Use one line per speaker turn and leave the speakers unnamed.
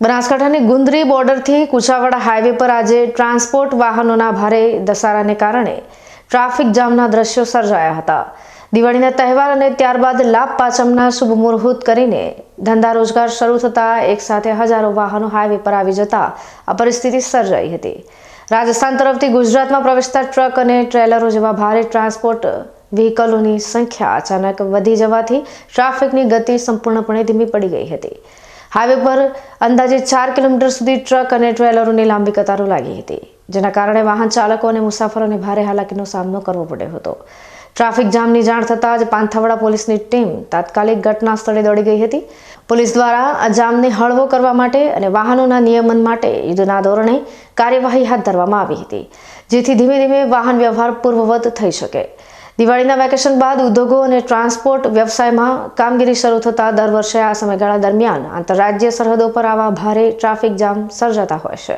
બનાસકાંઠાની Gundri બોર્ડરથી Kuchawada highway પર આજે transport વાહનોના ભારે ધસારાને કારણે ટ્રાફિક જામના દ્રશ્યો સર્જાયા હતા. દિવાળીના તહેવાર અને ત્યારબાદ લાભ પાચમના શુભ મુહૂર્ત કરીને ધંધા રોજગાર શરૂ થતાં એકસાથે હજારો વાહનો હાઈવે પર આવી જતા આ પરિસ્થિતિ સર્જાઈ હતી. રાજસ્થાન તરફથી ગુજરાતમાં પ્રવેશતા ટ્રક અને ટ્રેલરો જેવા ભારે ટ્રાન્સપોર્ટ વ્હીકલોની સંખ્યા અચાનક વધી જવાથી ટ્રાફિકની ગતિ સંપૂર્ણપણે ધીમી પડી ગઈ હતી. હાઈવે પર અંદાજે ચાર કિલોમીટર સુધી ટ્રક અને ટ્રેલરોની લાંબી કતારો લાગી હતી, જેના કારણે વાહન ચાલકો અને મુસાફરોને ભારે હાલાકીનો સામનો કરવો પડ્યો હતો. ટ્રાફિક જામની જાણ થતાં જ પાંથાવાડા પોલીસની ટીમ તાત્કાલિક ઘટના સ્થળે દોડી ગઈ હતી. પોલીસ દ્વારા આ જામને હળવો કરવા માટે અને વાહનોના નિયમન માટે યુદ્ધના ધોરણે કાર્યવાહી હાથ ધરવામાં આવી હતી, જેથી ધીમે ધીમે વાહન વ્યવહાર પૂર્વવત થઈ શકે. દિવાળીના વેકેશન બાદ ઉદ્યોગો અને ટ્રાન્સપોર્ટ વ્યવસાયમાં કામગીરી શરૂ થતાં દર વર્ષે આ સમયગાળા દરમિયાન આંતરરાજ્ય સરહદો પર આવા ભારે ટ્રાફિક જામ સર્જાતા હોય છે.